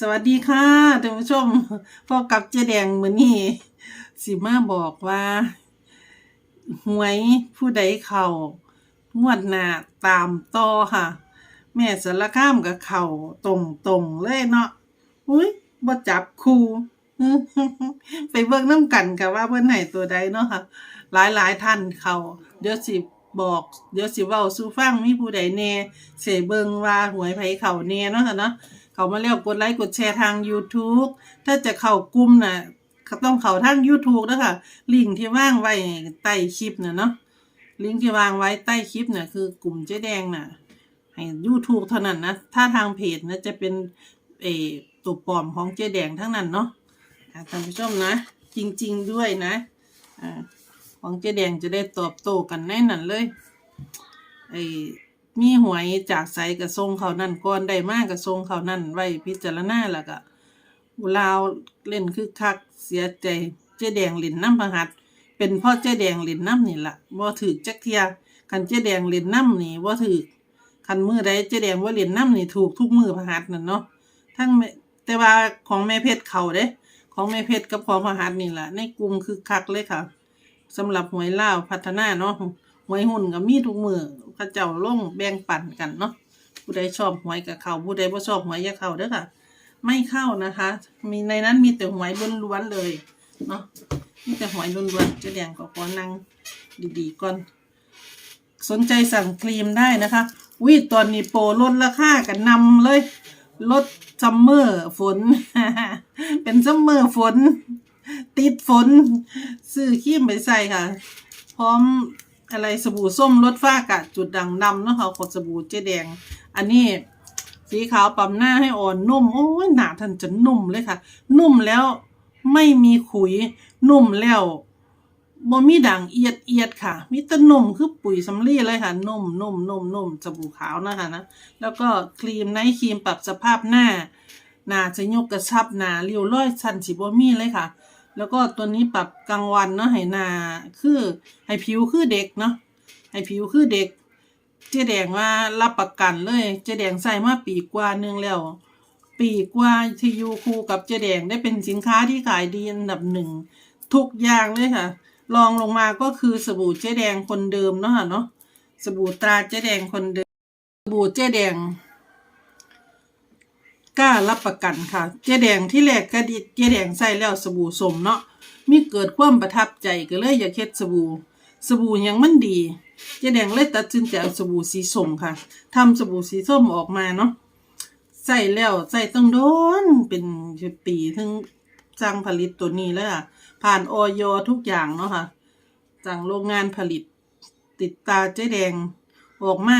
สวัสดีค่ะท่านผู้ชมพอกับเจ๊แดงมือนี้สิมาบอกว่าหวยผู้ใดเข้างวดหน้าตามต่อค่ะ แม่สารข้ามกับเข่าตรงตรงๆเลยเนาะอุ้ยบ่จับคู่ไปเบิ่งน้ำกันกับว่าเพิ่นให้ตัวใดเนาะค่ะ หลายหลายท่านเขาเดี๋ยวสิบอกเดี๋ยวสิเว้าสู่ฟังมีผู้ใดแน่เสเบิงว่าหวยไผเขาแน่เนาะค่ะเนาะ เขามาแล้วกดไลค์กดแชร์ทาง YouTube ถ้าจะเข้ากลุ่มน่ะก็ต้องเข้าทาง YouTube นะคะลิงก์ที่ว่างไว้ใต้คลิปน่ะเนาะลิงก์ที่วางไว้ใต้คลิปน่ะคือกลุ่มเจ๊แดงน่ะให้ YouTube เท่านั้นนะถ้าทางเพจนะจะเป็นเอตัวปลอมของเจ๊แดงทั้งนั้นเนาะท่านผู้ชมนะ จริง ๆด้วยนะอของเจ๊แดงจะได้ตอบโต้กันแน่นั่นเลยไอ มีหวยจากใสกับทรงเขานั่นก่อนได้มากกับทรงเขานั่นไว้พิจารณาแล้วก็อุลาวเล่นคือคักเสียใจเจ๊แดงเล่นน้ำประหัดเป็นพ่อเจ๊แดงเล่นน้ำนี่ละบ่ถือจักเทียคันเจ๊แดงเล่นน้ำนี่บ่ถือคันมือใดเจ๊แดงว่าเล่นน้ำนี่ถูกทุกมือประหัดนั่นเนาะทั้งแต่ว่าของแม่เพชรเขาเด้ของแม่เพชรกับของประหัดนี่แหละในกลุ่มคือคักเลยค่ะสำหรับหวยลาวพัฒนาเนาะ หวยหุ่นก็มีทุกมือพระเจ้าลงแบ่งปันกันเนาะผู้ใดชอบหวยกับเขาผู้ใดบ่ชอบหวยอย่าเข้าเด้อค่ะ ไม่เข้านะคะ มีในนั้นมีแต่หวยล้วนๆเลยเนาะมีแต่หวยล้วนๆจะแดงก็ขอนั่งดีๆก่อน สนใจสั่งครีมได้นะคะวิตอนนี้โปรลดราคากันนำเลยลดซัมเมอร์ฝน เป็นซัมเมอร์ฝน ติดฝน ซื้อครีมไปใส่ค่ะ พร้อม อะไรสบู่ส้มลดฝ้ากะจุดด่างดำนะคะขดสบู่เจ๊แดง อันนี้สีขาวปั๊มหน้าให้อ่อนนุ่มโอ้ยหนาทันจะนุ่มเลยค่ะ นุ่มแล้วไม่มีขุย นุ่มแล้วบ่มีด่างเอียดเอียดค่ะ มีแต่นุ่มคือปุ๋ยสำลีเลยค่ะ นุ่มนุ่มนุ่มนุ่มสบู่ขาวนะคะนะ แล้วก็ครีมไนท์ครีมปรับสภาพหน้า หน้าจะยกกระชับหน้าเรียวร้อยชันสิบ่มีเลยค่ะ แล้วก็ตัวนี้ปรับกลางวันเนาะให้หน้าคือให้ผิวคือเด็กเนาะให้ผิวคือเด็ก เจ๊แดงว่ารับประกันเลย เจ๊แดงใส่มาปีกว่าหนึงแล้ว ปีกว่าที่ยูคูกับเจ๊แดงได้เป็นสินค้าที่ขายดีอันดับหนึ่งทุกอย่างเลยค่ะรองลงมาก็คือสบู่เจ๊แดงคนเดิมเนาะค่ะเนาะสบู่ตราเจ๊แดงคนเดิมสบู่เจ๊แดง กล้ารับประกันค่ะ เจ๊แดงที่แรกก็ดิเจ๊แดงใส่แล้วสบู่สมเนาะมีเกิดความประทับใจก็เลยอยากเฮ็ดสบู่ สบู่ยังมันดีเจ๊แดงเลยตัดสินใจเอาสบู่สีส้มค่ะทำสบู่สีส้มออกมาเนาะใส่แล้วใส่ต้องโดนเป็นปีถึงจ้างผลิตตัวนี้แล้วอะผ่านออยทุกอย่างเนาะค่ะจากโรงงานผลิต ติดตาเจ๊แดงออกมา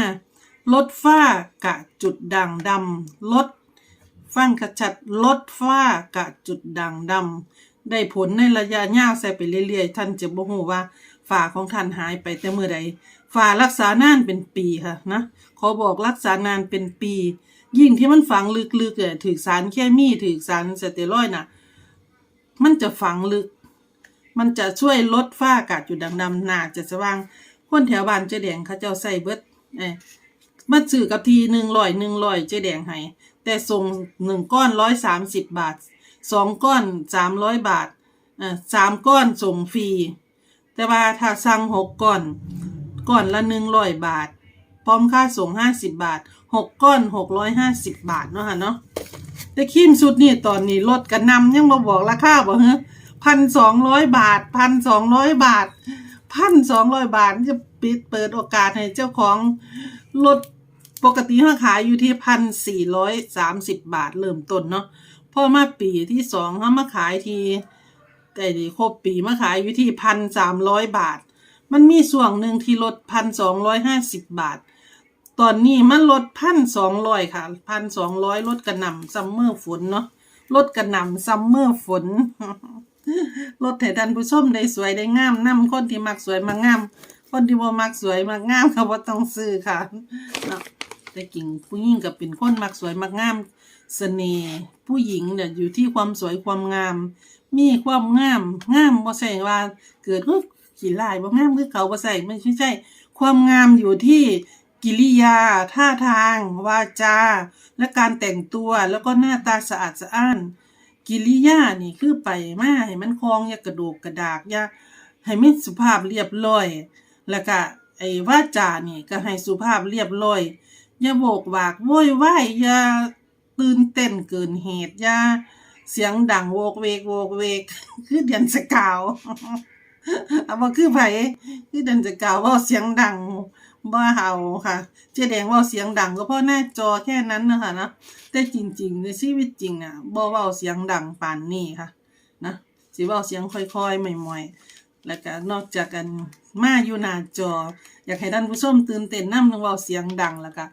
ลดฝ้ากะจุดด่างดำลด ฟังขชัดลดฝ้ากะจุดด่างดำได้ผลในระยะยาวใส่ไปเรื่อยๆ ท่านจะบ่ฮู้ว่าฝ้าของท่านหายไปแต่เมื่อใดฝ้ารักษานานเป็นปีค่ะนะขอบอกรักษานานเป็นปี ยิ่งที่มันฝังลึกๆเนี่ยถือสารเคมีถือสารสเตียรอยด์น่ะ มันจะฝังลึก มันจะช่วยลดฝ้ากาดจุดด่างดำหนาจะสว่างคนแถวบ้านเจ๊แดงเขาเจ้าใส่เบิดเอ้ยมาซื้อกับทีหนึ่งร้อยหนึ่งร้อยเจ๊แดงให้ แต่ส่งหนึ่งก้อนร้อยสามสิบบาทสองก้อนสามร้อยบาทอ่าสามก้อนส่งฟรีแต่ว่าถ้าสั่งหกก้อนก้อนละหนึ่งร้อยบาท พร้อมค่าส่งห้าสิบบาทหกก้อนหกร้อยห้าสิบบาทเนาะค่ะเนาะแต่ครีมสุดนี่ตอนนี้ลดกันนำยังมาบอกราคาบ่เฮ้พันสองร้อยบาทพันสองร้อยบาทพันสองร้อยบาทจะปิดเปิดโอกาสให้เจ้าของลด ปกติเขาขายอยู่ที่พันสี่ร้อยสามสิบบาทเริ่มต้นเนาะพอมาปีที่สองเขามาขายทีแต่ดีครบปีมาขายอยู่ที่พันสามร้อยบาท มันมีส่วนหนึ่งที่ลดพันสองร้อยห้าสิบบาท ตอนนี้มันลดพันสองร้อยค่ะพันสองร้อยลดกระหน่ำซัมเมอร์ฝนเนาะลดกระหน่ำซัมเมอร์ฝนลดให้ท่านผู้ชมได้สวยได้งามนํคนที่มักสวยมักงาม คนที่บ่มักสวยมักงามเขาบ่ต้องซื้อค่ะเนาะ แต่กิ่งผู้หญิงก็เป็นคนมักสวยมักงามเสน่ห์ผู้หญิงเนี่ยอยู่ที่ความสวยความงาม มีความงามงามบ่ใช่ว่าเกิดก็ขี้ลายบ่งามคือเขาบ่ใช่ไม่ใช่ ความงามอยู่ที่กิริยา ท่าทาง วาจา และการแต่งตัวแล้วก็หน้าตาสะอาดสะอ้าน กิริยานี่คือไปมาให้มันคลองอย่ากระโดกกระดากอย่าให้มันสุภาพเรียบร้อย แล้วก็ไอ้วาจานี่ก็ให้สุภาพเรียบร้อย อย่าโบกวากโวยวายอย่าตื่นเต้นเกินเหตุอย่าเสียงดังโวกเวกโวกเวก คือเดือนสกาวเอาบ่คือไผคือเดือนสกาวว้าเสียงดังบ่เฮาค่ะ เจ๊แดงว้าเสียงดังก็เพราะหน้าจอแค่นั้นนะคะนะแต่จริง ๆ ในชีวิตจริงอะบ่เว้าเสียงดังปานนี้ค่ะ นะสิเว้าเสียงค่อยๆใหม่ๆแล้วก็นอกจากกันมาอยู่หน้าจอ อยากให้ท่านผู้ชมตื่นเต้นนำต้องเว้าเสียงดังแล้วก็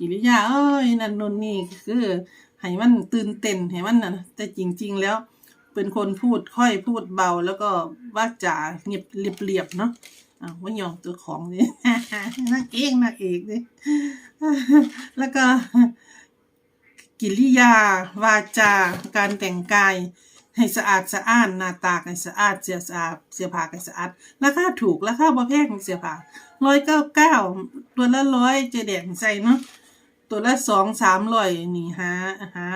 กิริยาเอ้ยนั่นนู่นนี่คือให้มันตื่นเต้นให้มันนะแต่จริง ๆ แล้ว เป็นคนพูดค่อยพูดเบาแล้วก็ว่าจาเงียบเรียบๆเนาะอ่าว่ายองตัวของนี่นักเอกนักเอกนี่แล้วก็กิริยาวาจาการแต่งกาย ให้สะอาดสะอ้านหน้าตาให้สะอาดเสียสะอาดเสียผ้าให้สะอาดราคาถูกราคาบ่แพงเสียผ้าร้อยเก้าเก้าตัวละร้อยเจแดงใส่เนาะ ตัวละสองสามร้อยนี่หาหา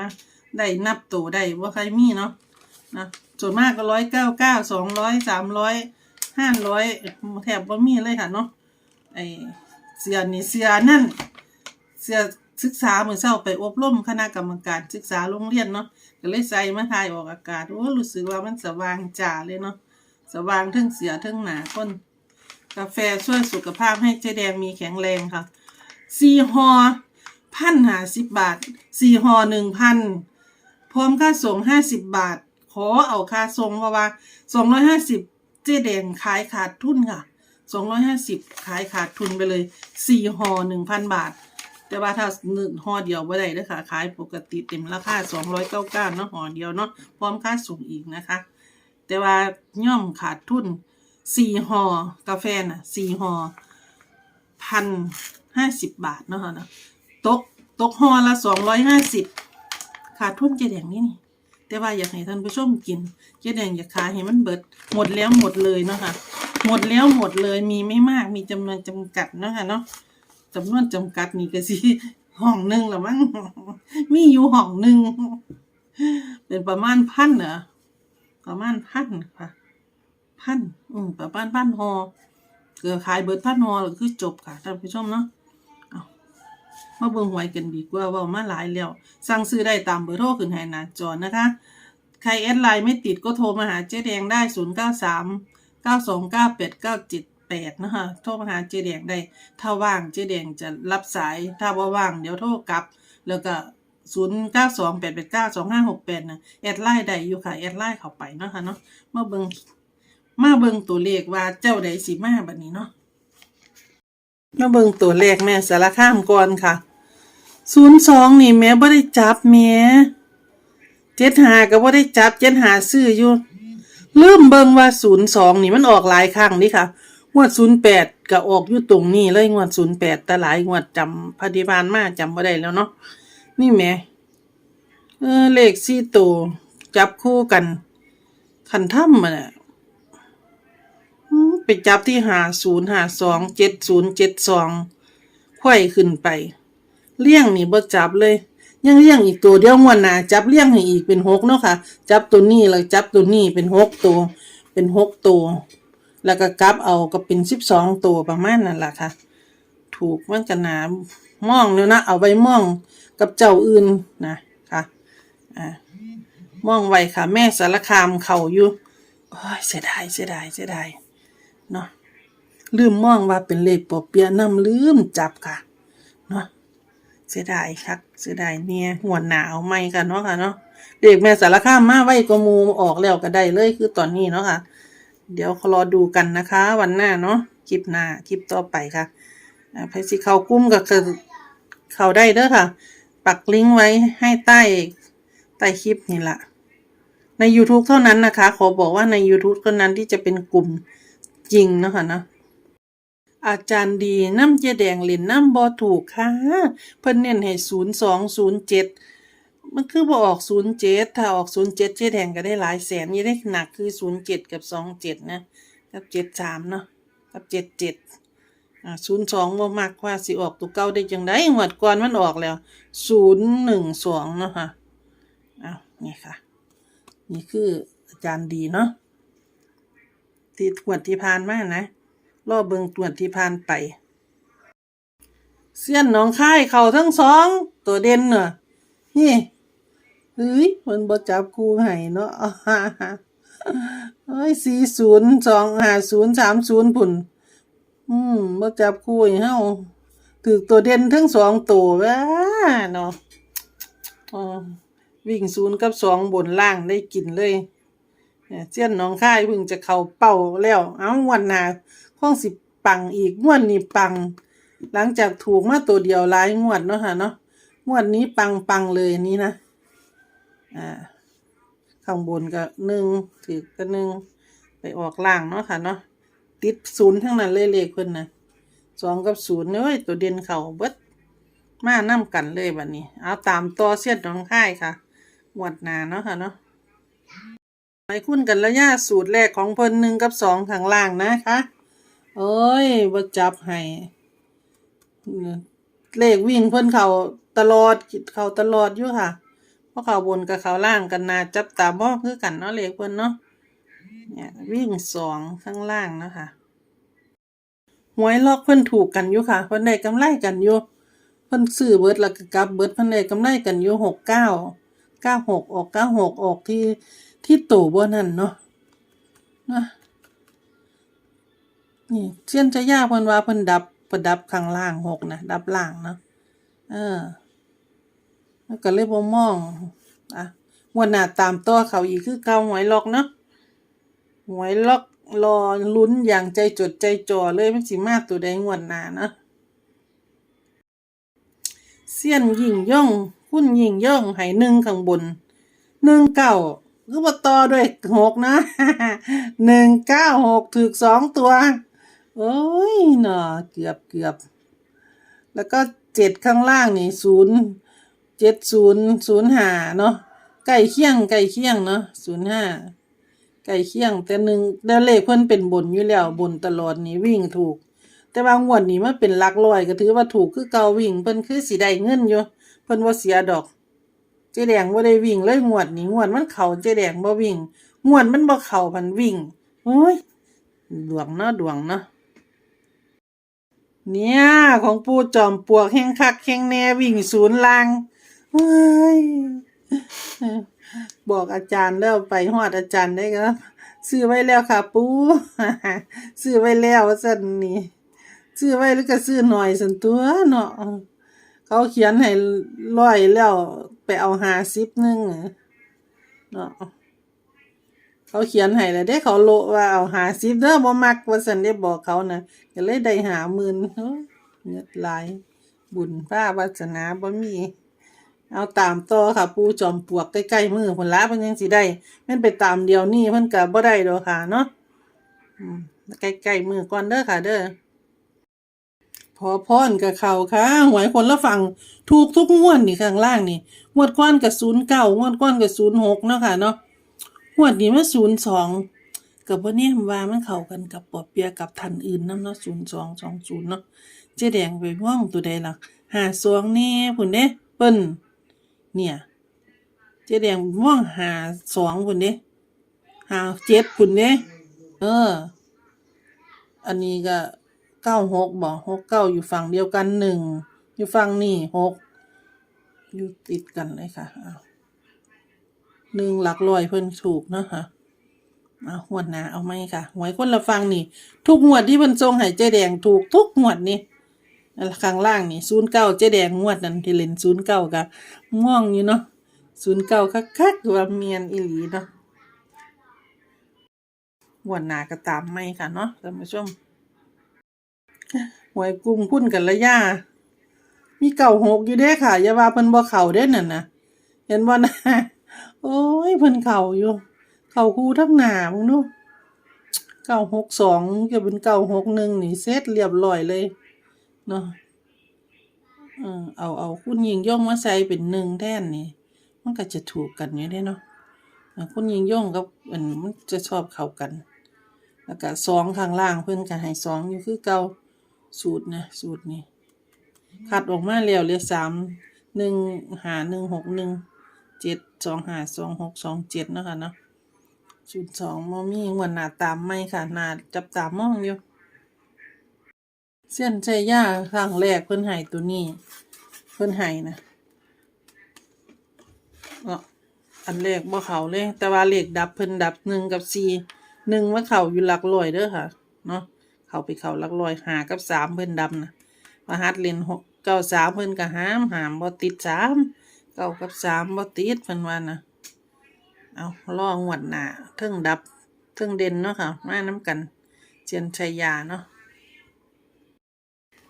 ได้นับตัวได้ว่าใครมีเนาะนะส่วนมากก็ร้อยเก้าเก้าสองร้อยสามร้อยห้าร้อยแถบบ่ามีเลยค่ะเนาะไอเสือนี่เสือนั่น เสื้อศึกษาเมื่อเช้าไปอบรมคณะกรรมการศึกษาโรงเรียนเนาะก็เลยใส่มาถ่ายออกอากาศโอ้รู้สึกว่ามันสว่างจ้าเลยเนาะสว่างทั้งเสียทั้งหนาคนกาแฟช่วยสุขภาพให้เจ๊แดงมีแข็งแรงค่ะสี่หอ พันหาสิบบาทสี่ห่อหนึ่งพันพร้อมค่าส่งห้าสิบบาท ขอเอาค่าส่งเพราะว่าสองร้อยห้าสิบเจ๊แดงขายขาดทุนค่ะสองร้อยห้าสิบขายขาดทุนไปเลยสี่ห่อหนึ่งพันบาท แต่ว่าถ้าหนึ่งห่อเดียวบ่ได้เด้อค่ะขายปกติเต็มราคา299เก้าสิบเนาะห่อเดียวเนาะพร้อมค่าส่งอีกนะคะ แต่ว่าย่อมขาดทุน4ห่อกาแฟน่ะ4ห่อพันห้าสิบบาทเนาะค่ะนะ ตกตกห่อละ250ขาดทุนเจ๊แดงนี่นี่ แต่ว่าอยากให้ท่านผู้ชมกิน เจ๊แดงอยากขายให้มันเบิด หมดแล้วหมดเลยเนาะค่ะหมดแล้วหมดเลยมีไม่มากมีจำนวนจำกัดเนาะค่ะเนาะจำนวนจำกัดนี่ก็สิห้องหนึ่งละมั้งมีอยู่ห้องหนึ่งเป็นประมาณพันเหรอประมาณพันค่ะพันอืมประมาณพันหอเกือขายเบิดพันหอคือจบค่ะท่านผู้ชมเนาะ มาเบิ่งหวยกันดีกว่าว่ามาหลายแล้ว สั่งซื้อได้ตามเบอร์โทรขึ้นให้หน้าจอนะคะ ใครแอดไลน์ไม่ติดก็โทรมาหาเจ๊แดงได้ 0 9 3 9 2 9 8 9 7 8 นะคะโทรมาหาเจ๊แดงได้ ถ้าว่างเจ๊แดงจะรับสาย ถ้าว่าว่างเดี๋ยวโทรกลับ แล้วก็ 0 9 2 8 8 9 2 5 6 8นะแอดไลน์ได้อยู่ค่ะแอดไลน์เข้าไปนะคะเนาะมาเบิงมาเบิงตัวเลขว่าเจ้าใดสิมาบัดนี้เนาะ มาเบิงตัวเลขแม่สารคามก่อนค่ะ02นี่แม่บ่ได้จับแม่เจ็ดหาก็บ่ได้จับเจ็ดหาซื้ออยู่ลืมเบิ่งว่า02นี่มันออกหลายครั้งนี่ค่ะงวด08ก็ออกอยู่ตรงนี้เลยงวด08แปดแต่หลายงวดจำพอดีบานมาจำบ่ได้แล้วเนาะนี่แม่เออเลขสี่ตัวจับคู่กันคันถ้ำมันน่ะอืม ไปจับที่หาศูนย์หาสองเจ็ดศูนย์เจ็ดสองไข้ขึ้นไป เลี่ยงนี่บ่จับเลย ยังเลี่ยงอีกตัวเดียวงวดหน้าจับเลี่ยงให้อีกเป็นหกเนาะค่ะ จับตัวนี้แล้วจับตัวนี้เป็นหกตัว เป็นหกตัว แล้วก็กลับเอาก็เป็นสิบสองตัวประมาณนั่นแหละค่ะ ถูกมันกันหนามองเนาะนะ เอาไว้มองกับเจ้าอื่นนะค่ะอ่ามองไว้ค่ะ แม่สารคามเขาอยู่โอ้ยเสียดายเสียดายเสียดาย เนาะลืมมองว่าเป็นเลขปอเปียน้ำลืมจับค่ะเนาะเสียดายครับเสียดายเนี่ยหัวหนาวไม่กันเนาะค่ะเนาะเด็กแม่สารคามมาไว้กมูออกแล้วก็ได้เลยคือตอนนี้เนาะค่ะ เดี๋ยวรอดูกันนะคะ วันหน้าเนาะคลิปหน้าคลิปต่อไปค่ะอ่าใครสิเขากุ้มก็คือเขาได้เด้อค่ะ ปักลิงก์ไว้ให้ใต้ใต้คลิปนี่แหละใน YouTube เท่านั้นนะคะ ขอบอกว่าใน YouTube เท่านั้นที่จะเป็นกลุ่ม จริงนะคะนะอาจารย์ดีน้ำเจแดงเล่นน้ำบอถูกค่ะ เพิ่นเน้นให้ศูนย์สองศูนย์เจ็ดมันคือบ่ออกศูนย์เจ็ดถ้าออกศูนย์เจ็ดเจแดงก็ได้หลายแสนยี่ได้หนักคือศูนย์เจ็ดกับสองเจ็ดนะกับเจ็ดสามเนาะกับเจ็ดเจ็ดอ่าศูนย์สองบ่มักว่าสิออกตัวเก่าได้จังไดงวดก่อนมันออกแล้วศูนย์หนึ่งสองเนาะค่ะอ้าวนี่ค่ะ นี่คืออาจารย์ดีเนาะ ที่ตรวจที่ผ่านมานะรอบเบิงตรวจที่ผ่านไป เสี้ยนหนองค่ายเข่าทั้งสอง ตัวเด่นเนอะนี่เฮ้ยมันบ่จับคู่ให้เนาะเอ้ยสี่ศูนย์สองห้าศูนย์สามศูนย์พุ่น อืมบ่จับคู่ให้เฮาถือตัวเด่นทั้งสองตัวแว้าเนาะอ๋อวิ่งศูนย์กับสองบนล่างได้กินเลย เจียนน้องค่ายเพิ่งจะเข้าเป้าแล้ว เอ้าวันหน้าคงสิปังอีกงวดนี้ปัง หลังจากถูกมาตัวเดียวหลายงวดเนาะค่ะเนาะงวดนี้ปังปังเลยนี้นะอ่าข้างบนก็หนึ่งถือก็หนึ่งไปออกล่างเนาะค่ะเนาะติดศูนย์ทั้งนั้นเลยเลขเพิ่นนะสองกับศูนย์เอ้ยตัวเด่นเข่าเบิดมานํกันเลยแบัดนี้ เอาตามต่อเสียดน้องค่ายค่ะหวดหนาเนาะค่ะเนาะ ไปคุ้นกันระยะสูตรแรกของเพิ่นหนึ่งกับสองข้างล่างนะคะโอ้ยบ่จับให้เลขวิ่งเพิ่นเข่าตลอดเข่าตลอดอยู่ค่ะเพราะเขาบนกับเขาล่างกันนาจับตามองคือกันเนาะเลขเพิ่นเนาะเนี่ยวิ่งสองข้างล่างนะคะหวยล็อกเพิ่นถูกกันอยู่ค่ะเพิ่นได้กำไรกันอยู่เพิ่นซื้อเบิร์ดแล้วก็กลับเบิร์ดเพิ่นได้กำไรกันอยู่หกเก้าเก้าหกออกเก้าหกออกที่ ที่ตู่บ่นั่นเนาะนะนี่เชียนจะยากเพิ่นว่าเพิ่นดับเพิ่นดับข้างล่างหกนะดับล่างเนาะเออแล้วก็เลยบ่มอง อะงวดหน้าตามต่อเขาอีกคือเก่าหวยล็อกเนาะหวยล็อกรอลุ้นอย่างใจจดใจจ่อเลยมันสิมาตัวใดงวดหน้าเนาะเสี้ยนยิ่งย่องหุ้นยิ่งย่องให้หนึ่งข้างบนหนึ่งเก้า คือว่าต่อด้วยหกนะหนึ่งเก้าหกถูกสองตัว โอ้ยเนาะเกือบเกือบ แล้วก็เจ็ดข้างล่างนี่ศูนย์เจ็ดศูนย์ศูนย์ห้าเนาะใกล้เคียงใกล้เคียงเนาะศูนย์ห้าใกล้เคียง แต่หนึ่งแล้วเลขเพิ่นเป็นบนอยู่แล้วบนตลอดนี่วิ่งถูก แต่บางวดนี่มันเป็นลักร้อยก็ถือว่าถูกคือเกาวิ่งเพิ่นคือสิได้เงินอยู่ เพิ่นบ่เสียดอก เจ๊แดงบ่ได้วิ่งเลยงวดนี้งวดมันเข้าเจ๊แดงบ่วิ่งงวดมันบ่เข้าพันวิ่งโอ้ยดวงเนาะดวงเนาะเนี่ยของปูจอมปลวกแห่งคักแห่งแน่วิ่งศูนย์ลางเฮ้ยบอกอาจารย์แล้วไปฮอดอาจารย์ได้ก็ซื้อไว้แล้วค่ะ ปูซื้อไว้แล้วว่าซั่นนี่ซื้อไว้แล้วก็ซื้อหน่อยสันตัวเนาะเขาเขียนให้ร้อยแล้ว ไปเอาหาสิบนึงเนาะเขาเขียนให้แล้วเด้เขาโลว่าเอาหาสิบเด้อบ่มักว่าซั่นได้บอกเขานะก็เลยได้หาหมื่นเฮ้ยเงิดหลาย บุญพาวาสนาบ่มี เอาตามต่อค่ะปูจอมปวกใกล้ๆมือเพิ่นละเพิ่นยังสิได้แม่นไปตามเดียวนี้เพิ่นก็บ่ได้ดอกค่ะเนาะใกล้ๆมือก่อนเด้อค่ะเด้อ พอพรกับเขาค่ะหวยคนละฝั่งถูกทุกงวดนี่ข้างล่างนี่งวดก้อนกับ09งวดก้อนกับ06เนาะค่ะเนาะหวดนี้มาศูนย์สองกับว่าเนี่ยว่ามันเข้ากันกับปอบเปียกับทันอื่นน้ำเนาะศูนย์สองสองศูนย์เนาะเจ๊แดงไปว่องตัวใดล่ะหาสองแน่พุ่นเด้เปิ้นเนี่ยเจ๊แดงว่องหาสองพุ่นเด้หาเจ็ดพุ่นเด้เออ อันนี้ก็ เก้าหกบ่หกเก้าอยู่ฝั่งเดียวกันหนึ่งอยู่ฝั่งนี่หกอยู่ติดกันเลยค่ะหนึ่งหลักร้อยเพิ่นถูกเนาะค่ะเอาหวดหนาเอาไหมค่ะหวยคนละฟังนี่ ทุกงวดที่เพิ่นทรงให้เจแดงถูกทุกงวดนี่ข้างล่างนี่ศูนย์เก้าเจแดงงวดนั้นที่เล่นศูนย์เก้าก็ม่วงอยู่เนาะศูนย์เก้าคักๆว่าเมียนอีหลีเนาะหวดหนาก็ตามไหมค่ะเนาะท่านผู้ชม หวยกลุ่มพุ่นกันละย่ามีเก่าหกอยู่เด้ค่ะ อย่าว่าเพิ่นบ่เข้าเด้นั่นนะเห็นบ่นะโอ้ยเพิ่นเข่าอยู่ เข่าคู่ทั้งหนามึงดูเก้าหกสองจะเป็นเก้าหกหนึ่งนี่เซตเรียบร้อยเลยเนาะเออเอาเอาคุณยิงย่องมาใส่เป็นหนึ่งแท่นนี่ มันก็จะถูกกันอยู่ได้เนาะคุณยิงย่องกับอันมันจะชอบเข้ากัน แล้วก็สองข้างล่างเพิ่อนก็ให้สองอยู่คือเก่า สูตรนะสูตรนี้คัดออกมาแล้วเหลือสามหนึ่งหาหนึ่งหกหนึ่งเจ็ดสองหาสองหกสองเจ็ดนะคะเนาะสูตรสองมอมีงวนหนาตามไม่ค่ะหนาจับตามมองอยู่เส้นใจย่าครั้งแรกเพิ่นให้ตัวนี้เพิ่นให้นะเนะอันแรกบ่เขาเลย แต่ว่าเลขดับเพิ่นดับหนึ่งกับสี่หนึ่งว่าเขาอยู่หลักร้อยเด้อค่ะ เนาะ เขาไปเขาลักร้อยหากับสามเพิ่นดำนะมาฮัดเล่นหกเก้าสามเพิ่นก็ห้ามหามบ่ติดสามเก้ากับสามบ่ติดเพิ่อนว่านะเอาลองหวดหนาเทิงดับเทิงเด่นเนาะค่ะมาน้ำกัน เจียนชัยยาเนาะ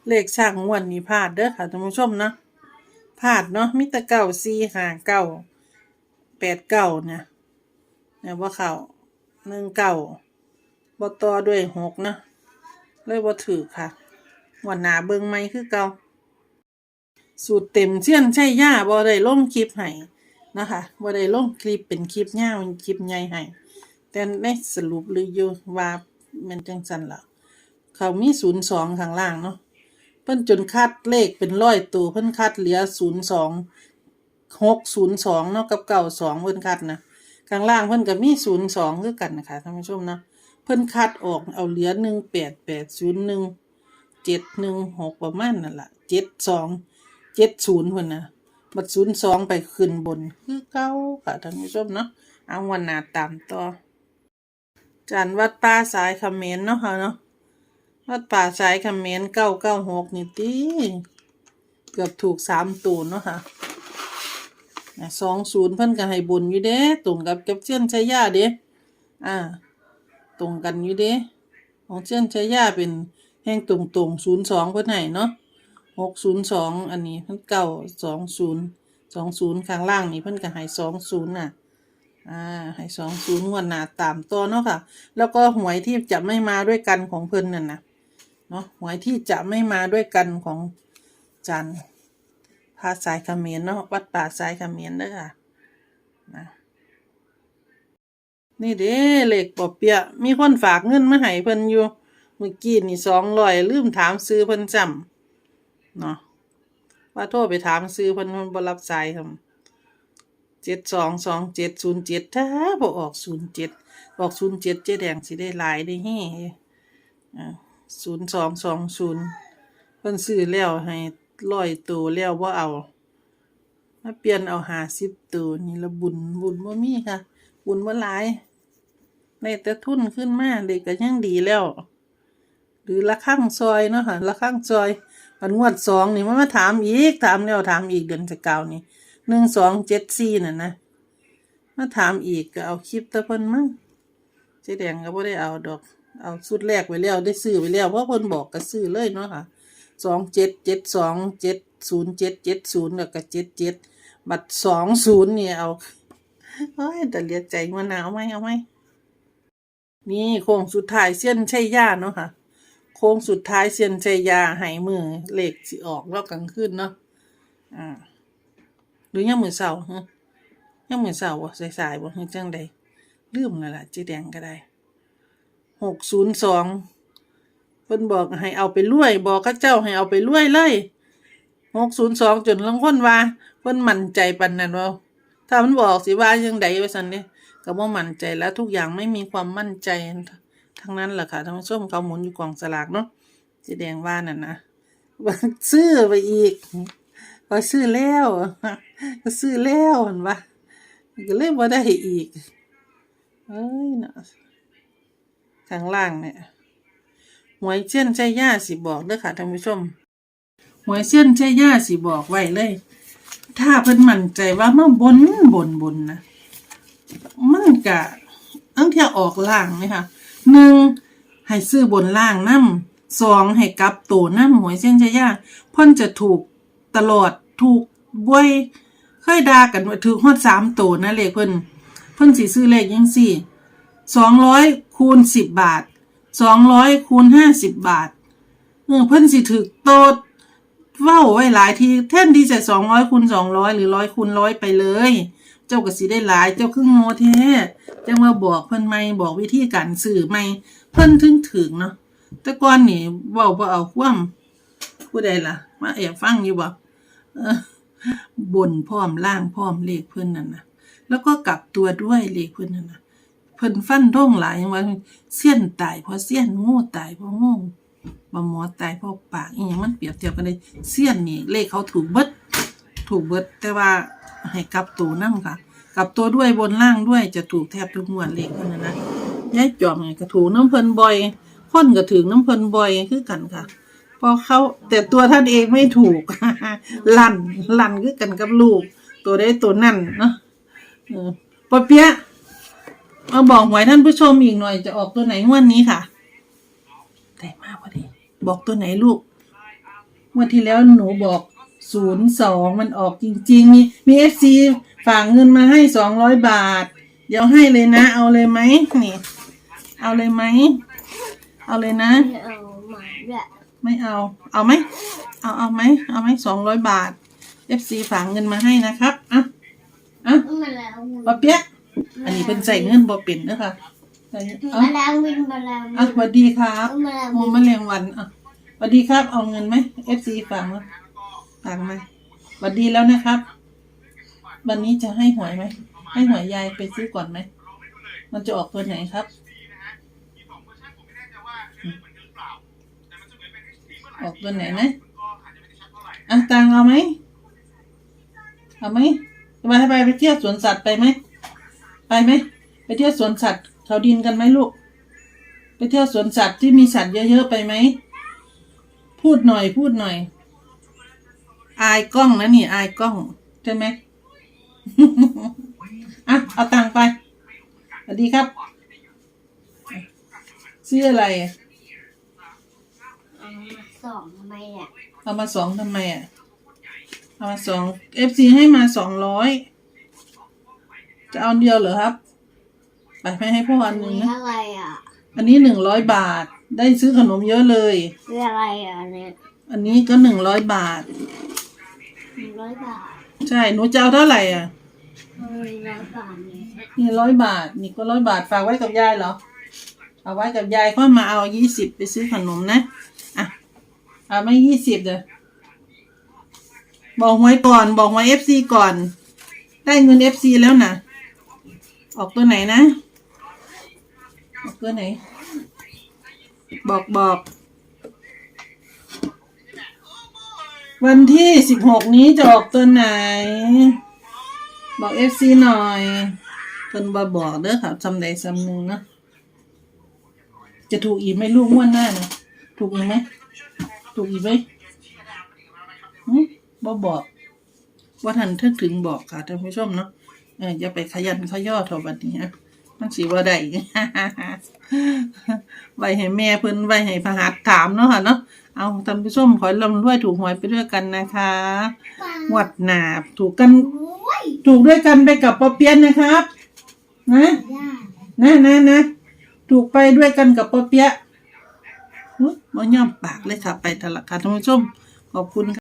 เลขช่างงวดนี้พลาดเด้อค่ะท่านผู้ชมเนาะพลาดเนาะมิตรเก้าสี่ห้าเก้าแปดเก้าเนี่ยเนี่ยว่าเขาหนึ่งเก้าบ่ต่อด้วยหกนะ เลยบ่ถือค่ะวันหนาเบิงไม่คือเก่าสูตรเต็มเชี่ยนใช่ย่าบ่ได้ลงคลิปให้นะคะบ่ได้ลงคลิปเป็นคลิปยาเป็นคลิปใหญ่ให้แต่ได้สรุปหรืออยู่ว่ามันจังซั่นล่ะเขามีศูนย์สองข้างล่างเนาะเพิ่นจนคัดเลขเป็นร้อยตัวเพิ่นคัดเหลือศูนย์สองหกศูนย์สองเนาะกับเก้าสองเพิ่นคัดนะข้างล่างเพิ่นก็มีศูนย์สองคือกันนะคะท่านผู้ชมเนาะ เพิ่นคัดออกเอาเหลือหนึ่งแปดแปดศูนย์หนึ่งเจ็ดหนึ่งหกประมาณนั่นแหละเจ็ดสองเจ็ดศูนย์คนนะบัดศูนย์สองไปขึ้นบน คือเก้าค่ะท่านผู้ชมเนาะเอาวันนาตามต่อจานวัดป่าสายคำเมนเนาะค่ะเนาะวัดป่าสายคำเมนเก้าเก้าหกนี่ตีเกือบถูกสามตูนเนาะค่ะสองศูนย์เพิ่นก็ให้บุญอยู่เด้ตรงกับกับเชื่อนชัยยาเด้อ่า ตรงกันอยู่เด้ของเช่นใช้ย่าเป็นแห้งตรงตรงศูนย์สองเพื่อนไหนเนาะหกศูนย์สองอันนี้เพิ่นเก้าสองศูนย์สองศูนย์ข้างล่างนี่เพิ่นก็ให้สองศูนย์น่ะอ่าให้สองศูนย์งวดหนาตามตัวเนาะค่ะ แล้วก็หวยที่จะไม่มาด้วยกันของเพิ่นนั่นนะเนาะหวยที่จะไม่มาด้วยกันของจันพาสายเขมรเนาะวัดป่าสายเขมรเด้อค่ะนะ นี่เด้เหล็กปอบเปียะมีคนฝากเงินมาให้เพิ่นอยู่ เมื่อกี้นี่สองร้อยลืมถามซื้อเพิ่นจำเนาะว่าโทรไปถามซื้อเพิ่นเพิ่นบ่รับสายทำเจ็ดสองสองเจ็ดศูนย์เจ็ดถ้าบ่ออกศูนย์เจ็ดออกศูนย์เจ็ดเจ๊แดงสิได้หลายได้เฮ้อ่าศูนย์สองสองศูนย์เพิ่นซื้อแล้วให้ร้อยตัวแล้วบ่าเอามาเปลี่ยนเอาหาสิบตัวนี่ละบุญบุญบ่มีค่ะ บุญบ่หลายได้แต่ทุนขึ้นมาเด็กก็ยังดีแล้ว หรือละข้างซอยเนาะค่ะละข้างซอยมันงวดสองนี่มันมาถามอีกถามแล้วถามอีกเดือนสกาวนี่หนึ่งสองเจ็ดสี่น่ะนะมาถามอีกก็เอาคลิปตะเพิ่นมั้งเจ๊แดงก็บ่ได้เอาดอก เอาสุดแรกไว้แล้วได้ซื้อไว้แล้วเพราะเพิ่นบอกก็ซื้อเลยเนาะค่ะสองเจ็ดเจ็ดสองเจ็ดศูนย์เจ็ดเจ็ดศูนย์แล้วก็เจ็ดเจ็ดบัตรสองศูนย์เนี่ยเอา เฮ้ยแต่เลียใจมันหนาวไหมเอาไหมนี่โค้งสุดท้ายเส้นใชัยาเนาะค่ะ โค้งสุดท้ายเส้นใชัยาหายมือเหล็กสิออกรอบกลางคืนเนาะอ่าหรือยังมือเสาฮะยังมือเสาร์บ่สายๆบ่ฮะจังใดลืมแล้วล่ะเจ๊แดงก็ได้หกศูนย์สองเพิ่นบอกให้เอาไปรวย บอกข้าเจ้าให้เอาไปรวยเลยหกศูนย์สองจนลังคนว่าเพิ่นมั่นใจปันนั้นว่า ถ้ามันบอกสิว่ายังใดว่าซั่นเด้ก็บ่มั่นใจแล้วทุกอย่างไม่มีความมั่นใจทั้งนั้นแหละค่ะท่านผู้ชมเขาหมุนอยู่กล่องสลากเนาะสีแดงว่านั่นนะว่าซื้อไปอีกพอซื้อแล้วก็ซื้อแล้วเห็นปะก็เลยบ่ได้อีกเอ้ยนะข้างล่างเนี่ยหวยเช่นใช่ย่าสิบอกเด้อค่ะท่านผู้ชมหวยเช่นใช่ย่าสิบอกไว้เลย ถ้าเพิ่นมั่นใจว่ามาบนบนบนนะมันกะตั้งเที่ยออกล่างไหมคะหนึ่งให้ซื้อบนล่างน้ำสองให้กลับตัวน้ำหวยเส้นชายาเพ่นจะถูกตลอดถูกบ่อยเคยด่ากันว่าถือฮอดสามตัวนะเลขเพิ่นเพิ่นสิซื้อเลขยังสี่สองร้อยคูณสิบบาทสองร้อยคูณห้าสิบบาทเพิ่นสิถือโตด เว้าไว้หลายทีแท่นที่จะสองร้อยคูณสองร้อยหรือร้อยคูณร้อยไปเลย เจ้าก็สิได้หลาย เจ้าคือโง่แท้จังมาบอกเพิ่นไม่บอกวิธีการสื่อไม่เพิ่นถึงถึงเนาะแต่ก่อนนี่เว้าบ่เอาความผู้ใดล่ะ มาแอบฟังอยู่บ่เออบนพร้อมล่างพร้อมเลขเพิ่นนั่นนะแล้วก็กลับตัวด้วยเลขเพิ่นนั่นนะเพิ่นฟันท่งหลายว่าเสี้ยนตายเพราะเสี้ยนโง่ตายเพราะโง่ บ่หมอตายเพราะปากอีหยังมันเปรียบเทียบกันเลยเสี้ยนนี่เลขเขาถูกเบิดถูกเบิดแต่ว่าให้กลับตัวนั่งค่ะกลับตัวด้วยบนล่างด้วยจะถูกแทบทุกงวดเลขเพิ่นนะนะยายจอมไงก็ถูกน้ำเพลินบ่อยคนก็ถึงน้ำเพลินบ่อยคือกันค่ะ พอเขาแต่ตัวท่านเองไม่ถูก ลั่นลั่นคือกันกับลูก ตัวได้ตัวนั่นเนาะปอเปียะมาบอกหวยท่านผู้ชมอีกหน่อยจะออกตัวไหนงวดนี้ค่ะ ได้มากพอดี บอกตัวไหนลูกงวดที่แล้วหนูบอกศูนย์สองมันออกจริง ๆ มีมีเอฟซีฝากเงินมาให้สองร้อยบาท เดี๋ยวให้เลยนะ เอาเลยไหมนี่ เอาเลยไหม เอาเลยนะ ไม่เอาหมาด้วยไม่เอา เอาไหม เอาเอาไหม เอาไหมสองร้อยบาทเอฟซีฝากเงินมาให้นะครับอะอะมาแล้วปะเปี๊ยะอันนี้เป็นใส่เงินบ่เป็นเด้อค่ะ ใส่เอามาแล้ววินมาแล้วอะสวัสดีครับมาแล้วโมวินมะเร็งวันอะสวัสดีครับ เอาเงินไหมเอฟซีฝากมาฝากมาสวัสดีแล้วนะครับ วันนี้จะให้หวยไหม ให้หวยยายไปซื้อก่อนไหม มันจะออกตัวไหนครับ ออกตัวไหนนะอะตังเอาไหมเอาไหมไปไปไปเที่ยวสวนสัตว์ไปไหม ไปไหม ไปเที่ยวสวนสัตว์ เขาดินกันไหมลูก ไปเที่ยวสวนสัตว์ที่มีสัตว์เยอะๆไปไหม พูดหน่อยพูดหน่อย อายกล้องนะนี่ อายกล้องใช่ไหมอะ เอาตังค์ไป สวัสดีครับ ซื้ออะไรอะเอามาสองทำไมเนี่ยเอามาสองทำไมอะ เอามาสองเอฟซีให้มาสองร้อย จะเอาอันเดียวเหรอครับ ไปไม่ให้พ่ออันหนึ่งมีนะ อะไรอะอันนี้หนึ่งร้อยบาท ได้ซื้อขนมเยอะเลยมีอะไรอะเนี่ยอันนี้ก็หนึ่งร้อยบาท หนึ่งร้อยบาทใช่ หนูจะเอาเท่าไหร่อะ หนึ่งร้อยบาทเนี่ยนี่ร้อยบาท นี่ก็ร้อยบาท ฝากไว้กับยายเหรอ เอาไว้กับยายค่อยมาเอายี่สิบไปซื้อขนมนะ อะ เอาไม่ยี่สิบเด้อบอกไว้ก่อน บอกไว้เอฟซีก่อน ได้เงินเอฟซีแล้วนะ ออกตัวไหนนะออก ตัวไหน บอกบอก วันที่สิบหกนี้จะออกตัวไหน บอกเอฟซีหน่อยเพิ่นบ่บอกเด้อค่ะจำใดจำหนึ่งเนาะจะถูกอีกไหมลูกงวดหน้านะถูกอีกไหมถูกอีกไหมหึบ่บอกว่าทันทึกถึงบอกค่ะท่านผู้ชมเนาะเอออย่าไปขยันขย่อเท่าบัดนี้ฮะ มันสิว่าได้ไว้ให้แม่เพิ่นไว้ให้พระหัตถ์ถามเนาะค่ะเนาะเอาท่านผู้ชมขอให้ร่ำรวยถูกหวยไปด้วยกันนะคะงวดหน้าถูกกันโอ้ยถูกด้วยกันไปกับปอเปียนนะครับ นะได้นะนะนะถูกไปด้วยกันกับปอเปียะอุ๊ยมันย่อมปากเลยค่ะ ไปทะละค่ะท่านผู้ชมขอบคุณค่ะ